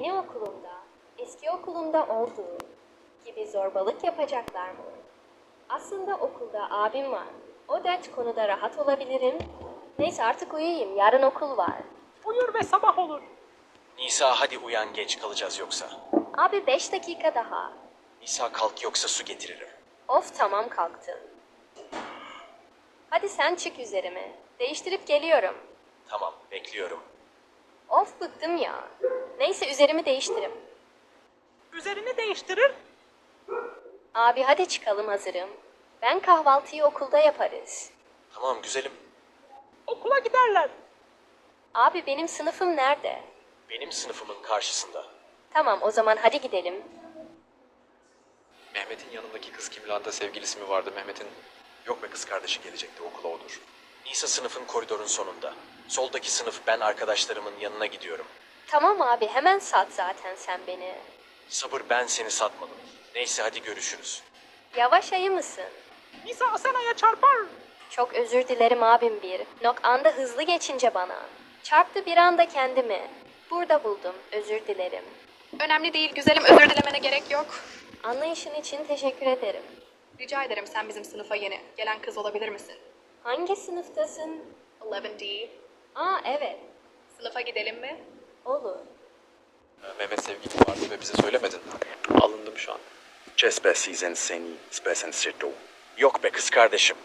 Yeni okulumda, eski okulumda olduğu gibi zorbalık yapacaklar mı? Aslında okulda abim var. O dert konuda rahat olabilirim. Neyse artık uyuyayım. Yarın okul var. Uyur ve sabah olur. Nisa hadi uyan geç kalacağız yoksa. Abi 5 dakika daha. Nisa kalk yoksa su getiririm. Of tamam kalktım. Hadi sen çık üzerime. Değiştirip geliyorum. Tamam bekliyorum. Of bıktım ya. Neyse üzerimi değiştirim. Üzerini değiştirir. Abi hadi çıkalım hazırım. Ben kahvaltıyı okulda yaparız. Tamam güzelim. Okula giderler. Abi benim sınıfım nerede? Benim sınıfımın karşısında. Tamam o zaman hadi gidelim. Mehmet'in yanındaki kız kimlanda sevgilisi mi vardı Mehmet'in? Yok be kız kardeşi gelecekti okula odur. Nisa sınıfın koridorun sonunda. Soldaki sınıf ben arkadaşlarımın yanına gidiyorum. Tamam abi hemen sat zaten sen beni. Sabır ben seni satmadım. Neyse hadi görüşürüz. Yavaş ayı mısın? Nisa Asena'ya çarpar. Çok özür dilerim abim bir. Nok anda hızlı geçince bana. Çarptı bir anda kendimi. Burada buldum. Özür dilerim. Önemli değil güzelim özür dilemene gerek yok. Anlayışın için teşekkür ederim. Rica ederim sen bizim sınıfa yeni gelen kız olabilir misin? Hangi sınıftasın? 11D. Aa evet. Sınıfa gidelim mi? Olur. Mehmet sevgilin vardı ve bize söylemedin. Alındım şu an. Cespe sizin seni, spesen sirto. Yok be kız kardeşim.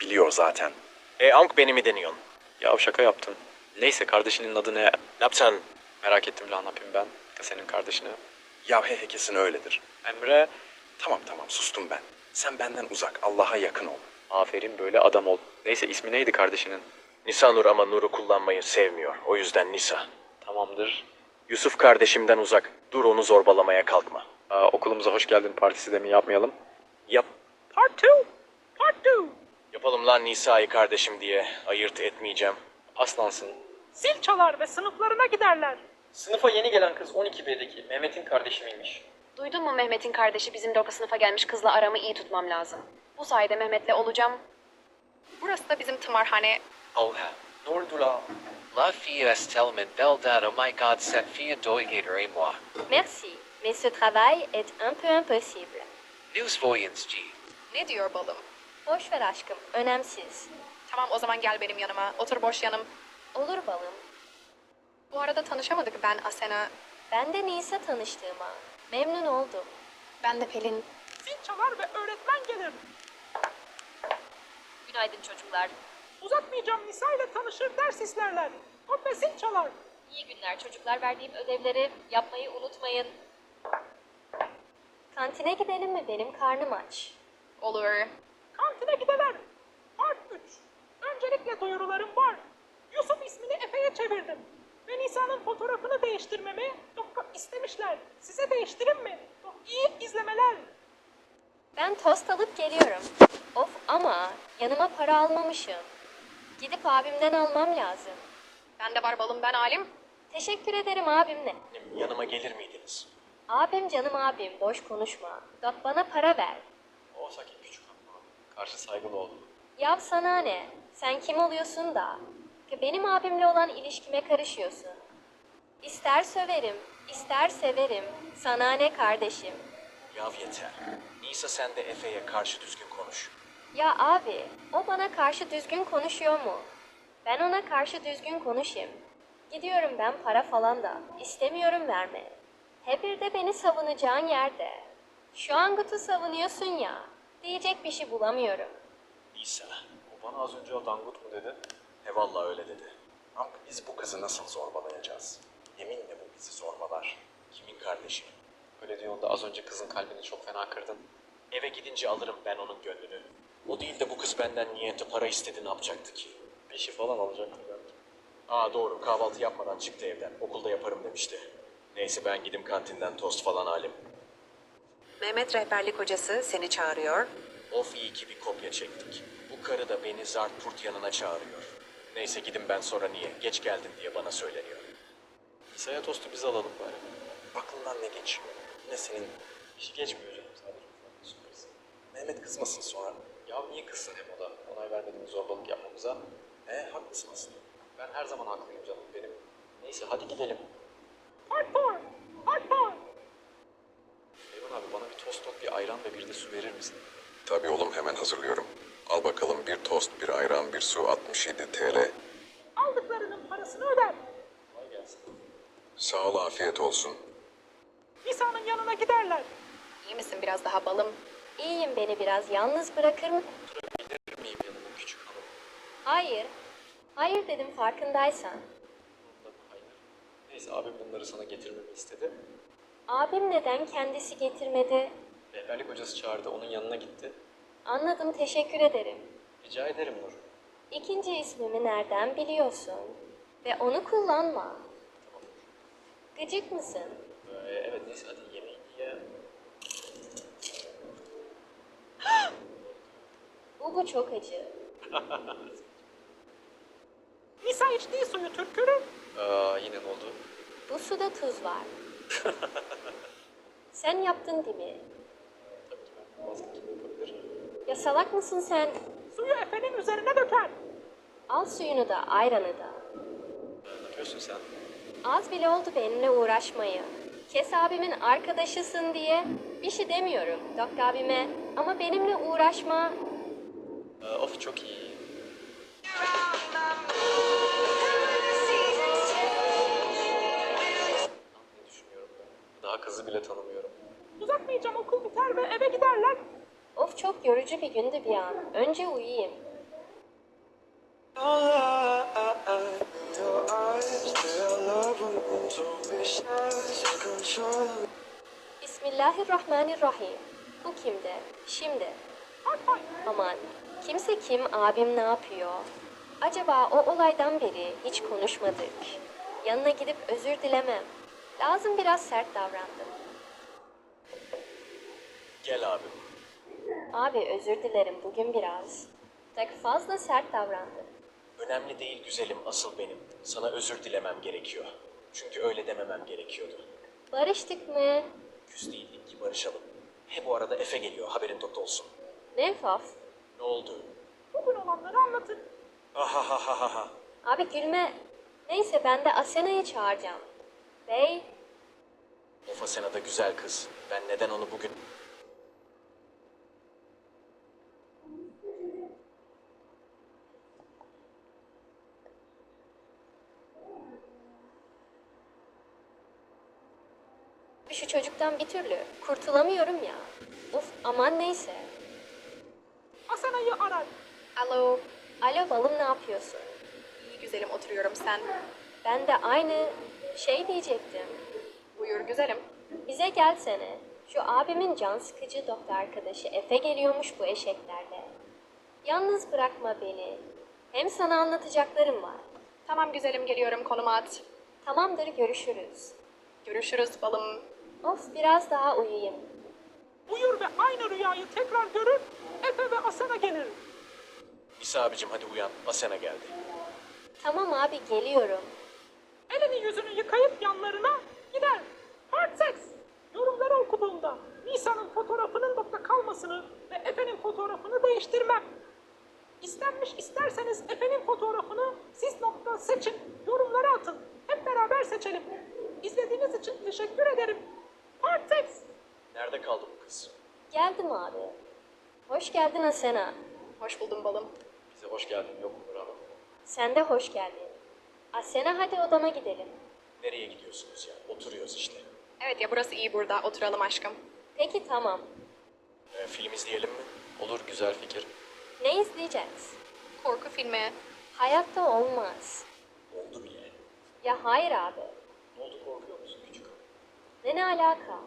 Biliyor zaten. E Ank beni mi deniyorsun? Ya şaka yaptım. Neyse kardeşinin adı ne? Ne yapsan? Merak ettim lan ne yapayım ben. Senin kardeşini. Ya he he kesin öyledir. Emre. Tamam tamam sustum ben. Sen benden uzak, Allah'a yakın ol. Aferin böyle adam ol. Neyse ismi neydi kardeşinin? Nisa Nur ama Nur'u kullanmayı sevmiyor. O yüzden Nisa. Tamamdır. Yusuf kardeşimden uzak. Dur onu zorbalamaya kalkma. Aa, okulumuza hoş geldin partisi de mi yapmayalım? Yap. Part 2. Part 2. Yapalım lan Nisa'yı kardeşim diye. Ayırt etmeyeceğim. Aslansın. Zil çalar ve sınıflarına giderler. Sınıfa yeni gelen kız 12B'deki Mehmet'in kardeşi miymiş? Duydun mu Mehmet'in kardeşi bizim de o sınıfa gelmiş kızla aramı iyi tutmam lazım. Bu sayede Mehmet'le olacağım. Burası da bizim tımarhane. Oha. Nordula. La fille est tellement belle date, oh my god, cette fille doit et moi. Merci. Mais ce travail est un peu impossible. Nous voyons G. Ne diyor balım? Boş ver aşkım. Önemsiz. Tamam o zaman gel benim yanıma. Otur boş yanım. Olur balım. Bu arada tanışamadık ben Asena. Ben de Nisa tanıştığıma. Memnun oldum. Ben de Pelin. Zil çalar ve öğretmen gelir. Günaydın çocuklar. Uzatmayacağım Nisa ile tanışır ders isterler. Ve zil çalar. İyi günler çocuklar. Verdiğim ödevleri yapmayı unutmayın. Kantine gidelim mi? Benim karnım aç. Olur. Kantine giderler. Part 3. Öncelikle duyurularım var. Yusuf ismini Efe'ye çevirdim. Ve Nisa'nın fotoğrafını değiştirmemi yok istemişler. Size değiştirin mi? Yok, iyi izlemeler. Ben tost alıp geliyorum. Of ama yanıma para almamışım. Gidip abimden almam lazım. Ben de var balım ben alim. Teşekkür ederim abimle. Yanıma gelir miydiniz? Abim canım abim boş konuşma. Bak bana para ver. O sakin küçük hanım. Karşı saygılı ol. Yav sana ne? Sen kim oluyorsun da? Ki Benim abimle olan ilişkime karışıyorsun. İster söverim, ister severim. Sana ne kardeşim? Yav yeter. Nisa sen de Efe'ye karşı düzgün konuş. Ya abi, o bana karşı düzgün konuşuyor mu? Ben ona karşı düzgün konuşayım. Gidiyorum ben para falan da. İstemiyorum verme. He bir de beni savunacağın yerde. Şu an Gut'u savunuyorsun ya. Diyecek bir şey bulamıyorum. Nisa. O bana az önce o dangut mu dedi? He vallahi öyle dedi. Ama biz bu kızı nasıl zorbalayacağız? Yeminle bu bizi zorbalar. Kimin kardeşi? Öyle diyorsun da az önce kızın kalbini çok fena kırdın. Eve gidince alırım ben onun gönlünü. O değil de bu kız benden niyeti para istedi ne yapacaktı ki? Bir şey falan alacaktı belki. Aa doğru kahvaltı yapmadan çıktı evden. Okulda yaparım demişti. Neyse ben gidip kantinden tost falan alayım. Mehmet rehberlik hocası seni çağırıyor. Of iyi ki bir kopya çektik. Bu karı da beni zart purt yanına çağırıyor. Neyse gidin ben sonra niye? Geç geldin diye bana söyleniyor. İsa'ya tostu biz alalım bari. Aklından ne geçiyor? Ne senin? Şey geçmiyor canım sadece. Mehmet kızmasın sonra. Ya niye kızsın hem o da? Onay vermediğimiz zorbalık yapmamıza. E haklısın aslında. Ben her zaman haklıyım canım benim. Neyse hadi gidelim. Hardcore! Hardcore! Eyvan abi bana bir tostok, bir ayran ve bir de su verir misin? Tabii oğlum hemen hazırlıyorum. Al bakalım bir tost, bir ayran, bir su 67 TL. Aldıklarının parasını öder. Kolay gelsin. Sağ ol afiyet olsun. İsa'nın yanına giderler. İyi misin biraz daha balım? İyiyim beni biraz yalnız bırakır mı? Gelir miyim yanına küçük hanım? Hayır. Hayır dedim farkındaysan. Hayır. Neyse abim bunları sana getirmemi istedi. Abim neden kendisi getirmedi? Rehberlik hocası çağırdı, onun yanına gitti. Anladım teşekkür ederim. Rica ederim Nur. İkinci ismimi nereden biliyorsun? Ve onu kullanma. Gıcık mısın? Ee, evet neyse hadi Bu bu çok acı. Nisa içtiği suyu tükürür. Aa, yine ne oldu? Bu suda tuz var. Sen yaptın değil mi? Tabii ki ben bazen kim yapabilir? Ya salak mısın sen? Suyu Efe'nin üzerine döker. Al suyunu da ayranı da. Ne yapıyorsun sen? Az bile oldu benimle uğraşmayı. Kes abimin arkadaşısın diye bir şey demiyorum Doktor abime. Ama benimle uğraşma. Ee, of çok iyi. Ne düşünüyorum ben? Daha kızı bile tanımıyorum. Uzatmayacağım okul biter ve eve giderler. Of çok yorucu bir gündü bir an. Önce uyuyayım. Bismillahirrahmanirrahim. Bu kimde? Şimdi. Aman. Kimse kim, abim ne yapıyor? Acaba o olaydan beri hiç konuşmadık. Yanına gidip özür dilemem. Lazım biraz sert davrandım. Gel abi. Abi özür dilerim bugün biraz. Tek fazla sert davrandım. Önemli değil güzelim, asıl benim. Sana özür dilemem gerekiyor. Çünkü öyle dememem gerekiyordu. Barıştık mı? Küs değildik ki barışalım. He bu arada Efe geliyor, haberin dot olsun. Ne faf? Ne oldu? Bugün olanları anlatın. Ahahahaha. Abi gülme. Neyse ben de Asena'yı çağıracağım. Bey, Of Asena da güzel kız. Ben neden onu bugün... çocuktan bir türlü kurtulamıyorum ya. Of aman neyse. Asena'yı arar. Alo. Alo balım ne yapıyorsun? İyi güzelim oturuyorum sen. Ben de aynı şey diyecektim. Buyur güzelim. Bize gelsene. Şu abimin can sıkıcı doktor arkadaşı Efe geliyormuş bu eşeklerle. Yalnız bırakma beni. Hem sana anlatacaklarım var. Tamam güzelim geliyorum konuma at. Tamamdır görüşürüz. Görüşürüz balım. Of biraz daha uyuyayım. Uyur ve aynı rüyayı tekrar görür. Efe ve Asena gelir. İsa abicim hadi uyan, Asena geldi. Tamam abi geliyorum. Elini yüzünü yıkayıp yanlarına gider. Hard sex. Yorumları okuduğunda Nisa'nın fotoğrafının nokta kalmasını ve Efe'nin fotoğrafını değiştirmem. İstenmiş isterseniz Efe'nin fotoğrafını siz nokta seçin. Yorumlara atın. Hep beraber seçelim. İzlediğiniz için teşekkür ederim. Sex. Nerede kaldı bu kız? Geldim abi. Hoş geldin Asena. Hoş buldum balım. Bize hoş geldin yok mu Hanım? Sen de hoş geldin. Asena hadi odama gidelim. Nereye gidiyorsunuz ya? Oturuyoruz işte. Evet ya burası iyi burada. Oturalım aşkım. Peki tamam. Ee, film izleyelim mi? Olur güzel fikir. Ne izleyeceğiz? Korku filmi. Hayatta olmaz. Oldu bile. Ya hayır abi. Ne oldu korkuyor musun küçük hanım? Ne ne alaka?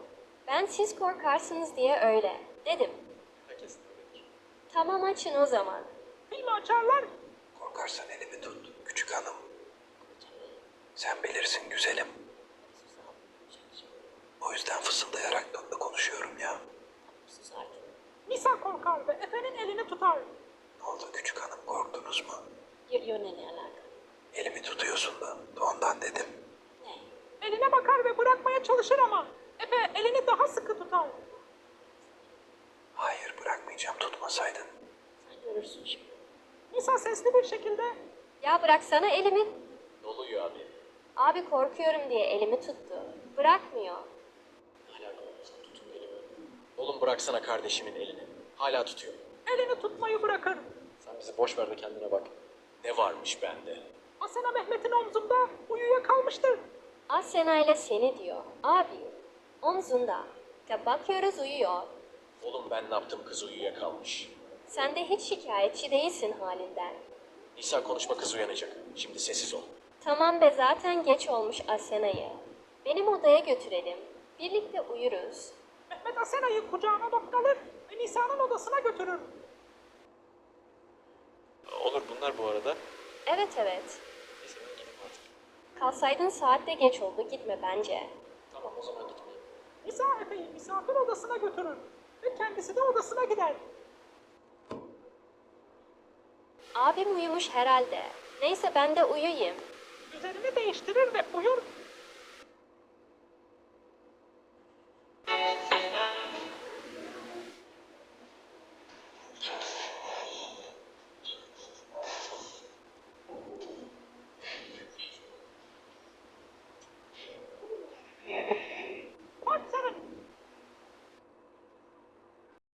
Ben siz korkarsınız diye öyle dedim. Herkes. Tamam açın o zaman. Filmi açarlar. Korkarsan elimi tut küçük hanım. Sen bilirsin güzelim. O yüzden fısıldayarak da konuşuyorum ya. Nisa korkar ve Efe'nin elini tutar. Ne oldu küçük hanım korktunuz mu? Yo, yo ne ne alaka? Elimi tutuyorsun da. Eline bakar ve bırakmaya çalışır ama Efe elini daha sıkı tutar. Hayır bırakmayacağım tutmasaydın. Sen görürsün şimdi. Nisa sesli bir şekilde Ya bıraksana elimi. Ne oluyor abi? Abi korkuyorum diye elimi tuttu. Bırakmıyor. Alaka olmasa tutun elimi. Oğlum bıraksana kardeşimin elini. Hala tutuyor. Elini tutmayı bırakır. Sen bizi boş ver de kendine bak. Ne varmış bende? Asena Mehmet'in omzunda uyuyakalmıştır. Asena ile seni diyor. Abi, omzunda. De bakıyoruz uyuyor. Oğlum ben ne yaptım kız uyuyakalmış. Sen de hiç şikayetçi değilsin halinden. Nisa konuşma kız uyanacak. Şimdi sessiz ol. Tamam be zaten geç olmuş Asena'yı. Benim odaya götürelim. Birlikte uyuruz. Mehmet Asena'yı kucağına noktalır ve Nisa'nın odasına götürür. Olur bunlar bu arada. Evet evet. Neyse ben gideyim artık. Kalsaydın saat de geç oldu gitme bence. Tamam o zaman gitmeyeyim. Nisa Efe'yi misafir odasına götürür ve kendisi de odasına gider. Abim uyumuş herhalde. Neyse ben de uyuyayım. Üzerini değiştirir ve uyur